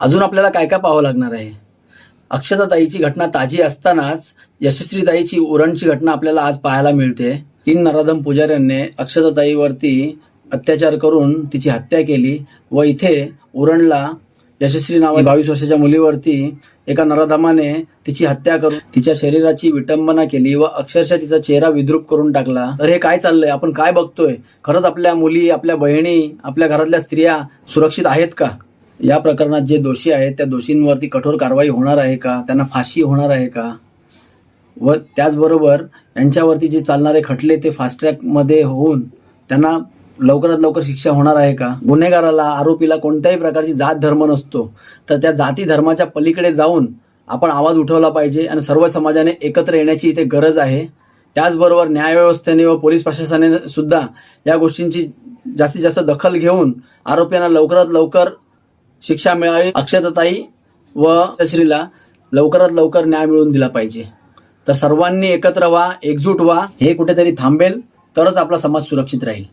अजून आपल्याला काय काय पाहावं लागणार आहे? अक्षताताईची घटना ताजी असतानाच यशस्वीताईची उरणची घटना आपल्याला आज पाहायला मिळते. तीन नराधम पुजाऱ्यांनी अक्षताताईवरती अत्याचार करून तिची हत्या केली व इथे उरणला यशस्वी नावा बावीस वर्षाच्या मुलीवरती एका नराधमाने तिची हत्या करून तिच्या शरीराची विटंबना केली व अक्षरशः तिचा चेहरा विद्रूप करून टाकला. तर हे काय चाललंय? आपण काय बघतोय? खरंच आपल्या मुली आपल्या बहिणी आपल्या घरातल्या स्त्रिया सुरक्षित आहेत का? या प्रकरणात जे दोषी आहेत त्या दोषींवरती कठोर कारवाई होणार आहे का? त्यांना फाशी होणार आहे का? व त्याचबरोबर यांच्यावरती जे चालणारे खटले ते फास्ट ट्रॅकमध्ये होऊन त्यांना लवकरात लवकर शिक्षा होणार आहे का? गुन्हेगाराला आरोपीला कोणत्याही प्रकारची जात धर्म नसतो. तर त्या जाती धर्माच्या पलीकडे जाऊन आपण आवाज उठवला पाहिजे आणि सर्व समाजाने एकत्र येण्याची इथे गरज आहे. त्याचबरोबर न्यायव्यवस्थेने व पोलीस प्रशासनाने सुद्धा या गोष्टींची जास्तीत जास्त दखल घेऊन आरोपींना लवकरात लवकर शिक्षा मिळावी अक्षताताई व श्रीला लवकरात लवकर न्याय मिळवून दिला पाहिजे. तर सर्वांनी एकत्र व्हा एकजूट व्हा हे कुठेतरी थांबेल तरच आपला समाज सुरक्षित राहील.